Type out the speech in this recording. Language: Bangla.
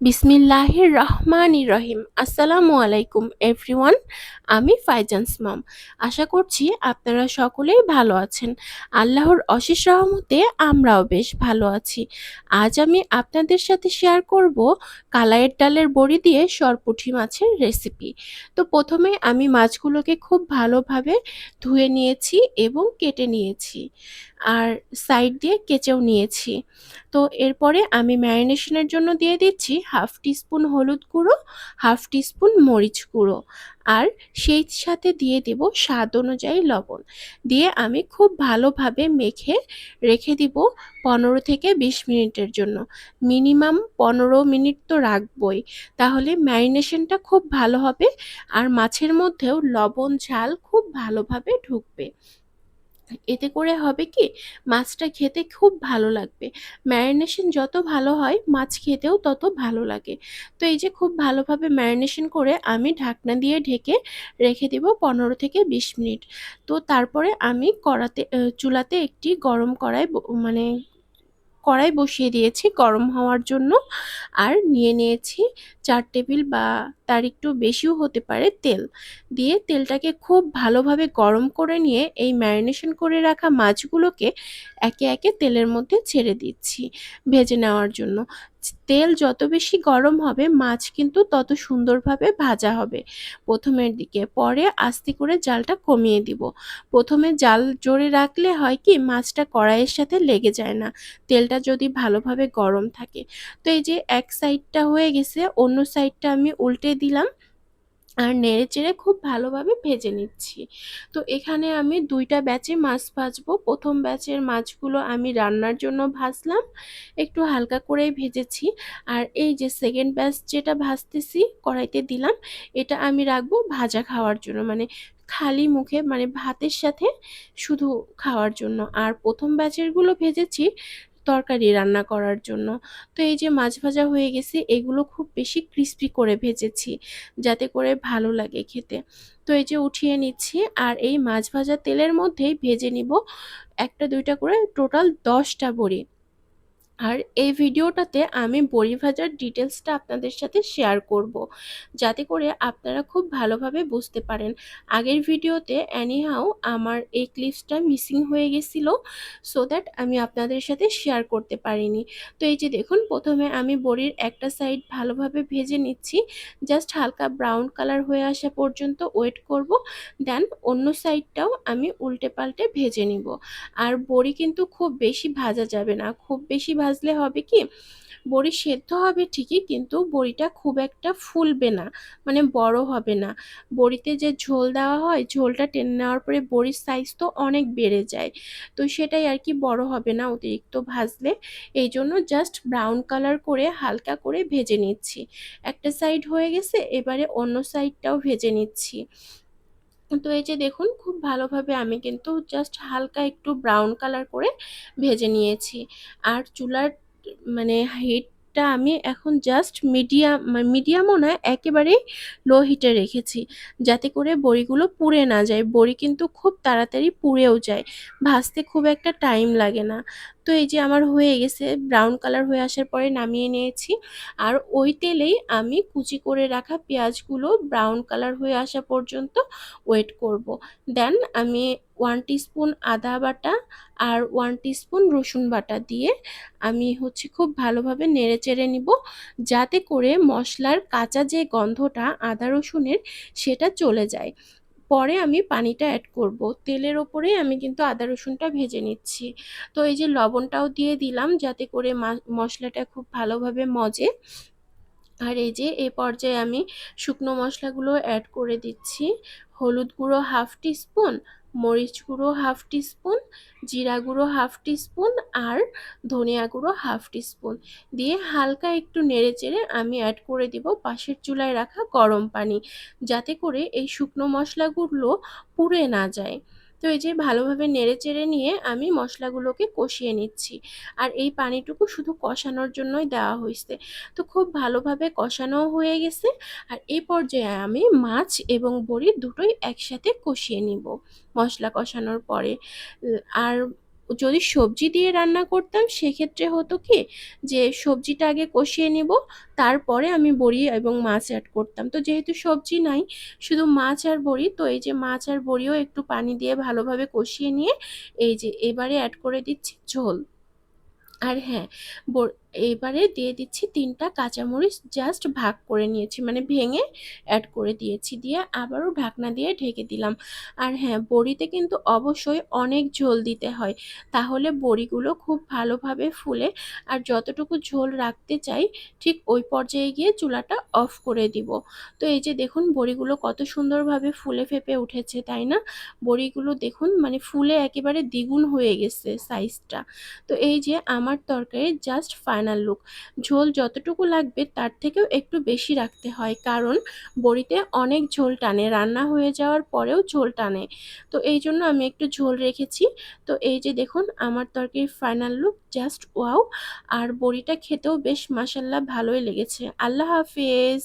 বিসমিল্লাহির রহমানির রহিম আসসালামু আলাইকুম, এভরিওয়ান। আমি ফাইজান্স মম। আশা করছি আপনারা সকলেই ভালো আছেন। আল্লাহর অশেষ রহমতে আমরাও বেশ ভালো আছি। আজ আমি আপনাদের সাথে শেয়ার করব কালাইয়ের ডালের বড়ি দিয়ে সরপুঁটি মাছের রেসিপি। তো প্রথমে আমি মাছগুলোকে খুব ভালোভাবে ধুয়ে নিয়েছি এবং কেটে নিয়েছি। আর সাইড দিয়ে কেচেও নিয়েছি। তো এরপরে আমি ম্যারিনেশনের জন্য দিয়ে দিচ্ছি হাফ টিস্পুন হলুদ গুঁড়ো হাফ টিস্পুন মরিচ গুঁড়ো আর সেই সাথে দিয়ে দেব স্বাদ অনুযায়ী লবণ। দিয়ে আমি খুব ভালোভাবে মেখে রেখে দিব পনেরো থেকে বিশ মিনিটের জন্য। মিনিমাম পনেরো মিনিট তো রাখবই। তাহলে ম্যারিনেশনটা খুব ভালো হবে আর মাছের মধ্যেও লবণ ঝাল খুব ভালোভাবে ঢুকবে। এতে করে হবে কি, মাছটা খেতে খুব ভালো লাগবে। ম্যারিনেশন যত ভালো হয়, মাছ খেতেও তত ভালো লাগে। তো এই যে খুব ভালোভাবে ম্যারিনেশন করে আমি ঢাকনা দিয়ে ঢেকে রেখে দেব পনেরো থেকে বিশ মিনিট। তো তারপরে আমি কড়াতে চুলাতে একটি গরম কড়াই মানে কড়াই বসিয়ে দিয়েছি গরম হওয়ার জন্য। আর নিয়ে নিয়েছি চার টেবিল বা তার একটু বেশিও হতে পারে তেল। দিয়ে তেলটাকে খুব ভালোভাবে গরম করে নিয়ে এই ম্যারিনেশন করে রাখা মাছগুলোকে একে একে তেলের মধ্যে ছেড়ে দিচ্ছি ভেজে নেওয়ার জন্য। তেল যত বেশি গরম হবে, মাছ কিন্তু তত সুন্দরভাবে ভাজা হবে। প্রথমের দিকে, পরে আস্তে করে জালটা কমিয়ে দিব। প্রথমে জাল জোরে রাখলে হয় কি, মাছটা কড়াইয়ের সাথে লেগে যায় না। তেলটা যদি ভালোভাবে গরম থাকে। তো এই যে এক সাইডটা হয়ে গেছে, অন্য সাইডটা আমি উল্টে দিলাম আর নেড়ে চেড়ে খুব ভালোভাবে ভেজে নিচ্ছি। তো এখানে আমি দুইটা ব্যাচে মাছ ভাজবো। প্রথম ব্যাচের মাছগুলো আমি রান্নার জন্য ভাজলাম, একটু হালকা করেই ভেজেছি। আর এই যে সেকেন্ড ব্যাচ যেটা ভাজতেছি, কড়াইতে দিলাম, এটা আমি রাখব ভাজা খাওয়ার জন্য মানে খালি মুখে মানে ভাতের সাথে শুধু খাওয়ার জন্য। আর প্রথম ব্যাচেরগুলো ভেজেছি তরকারি রান্না করার জন্য। তো এই যে মাছ ভাজা হয়ে গেছে, এগুলো খুব বেশি ক্রিস্পি করে ভেজেছি, যাতে করে ভালো লাগে খেতে। তো এই যে উঠিয়ে নিচ্ছি, আর এই মাছ ভাজা তেলের মধ্যেই ভেজে নিব একটা দুইটা করে টোটাল দশটা বড়ি। আর এই ভিডিওটাতে আমি বড়ি ভাজার ডিটেলসটা আপনাদের সাথে শেয়ার করব, যাতে করে আপনারা খুব ভালোভাবে বুঝতে পারেন। আগের ভিডিওতে অ্যানিহাও আমার এই ক্লিপসটা মিসিং হয়ে গেছিল সো দ্যাট আমি আপনাদের সাথে শেয়ার করতে পারিনি। তো এই যে দেখুন, প্রথমে আমি বড়ির একটা সাইড ভালোভাবে ভেজে নিচ্ছি জাস্ট হালকা ব্রাউন কালার হয়ে আসা পর্যন্ত ওয়েট করব দেন অন্য সাইডটাও আমি উল্টে পাল্টে ভেজে নিব। আর বড়ি কিন্তু খুব বেশি ভাজা যাবে না, খুব বেশি ভাজলে হবে কি? বড়ি সেদ্ধ হবে ঠিকই, কিন্তু বড়িটা খুব একটা ফুলবে না মানে বড় হবে না। বড়িতে যে ঝোল দেওয়া হয়, ঝোলটা টেনে নেওয়ার পরে বড়ির সাইজ তো অনেক বেড়ে যায়। তো সেটাই আর কি বড় হবে না অতিরিক্ত ভাজলে। এই জন্য জাস্ট ব্রাউন কালার করে হালকা করে ভেজে নিচ্ছি। একটা সাইড হয়ে গেছে, এবারে অন্য সাইডটাও ভেজে নিচ্ছি। তো এই যে দেখুন, খুব ভালোভাবে আমি কিন্তু জাস্ট হালকা একটু ব্রাউন কালার করে ভেজে নিয়েছি। আর চুলার মানে হিটটা আমি এখন জাস্ট মিডিয়াম মিডিয়ামও না একেবারেই লো হিটে রেখেছি। যাতে করে বড়িগুলো পুড়ে না যায়। বড়ি কিন্তু খুব তাড়াতাড়ি পুড়েও যায়। ভাজতে খুব একটা টাইম লাগে না। তো এই যে আমার হয়ে গেছে ব্রাউন কালার হয়ে আসার পরে নামিয়ে নিয়েছি। আর ওই তেলেই আমি কুচি করে রাখা পেঁয়াজগুলো ব্রাউন কালার হয়ে আসা পর্যন্ত ওয়েট করব। দেন আমি ওয়ান স্পুন আদা বাটা আর ওয়ান স্পুন রসুন বাটা দিয়ে আমি হচ্ছে খুব ভালোভাবে নেড়ে চেড়ে নিব, যাতে করে মশলার কাঁচা যে গন্ধটা আদা রসুনের সেটা চলে যায়। পরে আমি পানিটা অ্যাড করব। তেলের ওপরেই আমি কিন্তু আদা রসুনটা ভেজে নিচ্ছি। তো এই যে লবণটাও দিয়ে দিলাম, যাতে করে মশলাটা খুব ভালোভাবে মজে। আর এই যে এই পর্যায়ে আমি শুকনো মশলাগুলো অ্যাড করে দিচ্ছি। হলুদ গুঁড়ো হাফ টিস্পুন মরিচ গুঁড়ো হাফ টিস্পুন জিরা গুঁড়ো হাফ টিস্পুন আর ধনিয়া গুঁড়ো হাফ টিস্পুন দিয়ে হালকা একটু নেড়ে চেড়ে আমি অ্যাড করে দিব পাশের চুলায় রাখা গরম পানি, যাতে করে এই শুকনো মশলাগুলো পুড়ে না যায়। তো এই যে ভালোভাবে নেড়ে চেড়ে নিয়ে আমি মশলাগুলোকে কষিয়ে নিচ্ছি। আর এই পানিটুকু শুধু কষানোর জন্যই দেওয়া হয়েছে। তো খুব ভালোভাবে কষানো হয়ে গেছে। আর এই পর্যায়ে আমি মাছ এবং বড়ি দুটোই একসাথে কষিয়ে নিব মশলা কষানোর পরে। আর যদি সবজি দিয়ে রান্না করতাম, সেক্ষেত্রে হতো কি যে সবজিটা আগে কষিয়ে নিব, তারপরে আমি বড়ি এবং মাছ অ্যাড করতাম। তো যেহেতু সবজি নাই, শুধু মাছ আর বড়ি, তো এই যে মাছ আর বড়িও একটু পানি দিয়ে ভালোভাবে কষিয়ে নিয়ে, এই যে এবারে অ্যাড করে দিচ্ছি ঝোল। আর হ্যাঁ বর এবারে দিয়ে দিচ্ছি তিনটা কাঁচামরিচ জাস্ট ভাগ করে নিয়েছি মানে ভেঙে অ্যাড করে দিয়েছি, দিয়ে আবারও ঢাকনা দিয়ে ঢেকে দিলাম। আর হ্যাঁ বড়িতে কিন্তু অবশ্যই অনেক ঝোল দিতে হয়, তাহলে বড়িগুলো খুব ভালোভাবে ফুলে আর যতটুকু ঝোল রাখতে চাই, ঠিক ওই পর্যায়ে গিয়ে চুলাটা অফ করে দিব। তো এই যে দেখুন, বড়িগুলো কত সুন্দরভাবে ফুলে ফেপে উঠেছে, তাই না? বড়িগুলো দেখুন মানে ফুলে একেবারে দ্বিগুণ হয়ে গেছে সাইজটা তো এই যে আমার তরকারি জাস্ট ফাইনাল লুক ঝোল যতটুকু লাগবে তার থেকেও একটু বেশি রাখতে হয়, কারণ বড়িতে অনেক ঝোল টানে, রান্না হয়ে যাওয়ার পরেও ঝোল টানে। তো এই জন্য আমি একটু ঝোল রেখেছি। তো এই যে দেখুন, আমার তরকারির ফাইনাল লুক জাস্ট ওয়াও আর বড়িটা খেতেও বেশ মাসাল্লাহ ভালোই লেগেছে। আল্লাহ হাফেজ!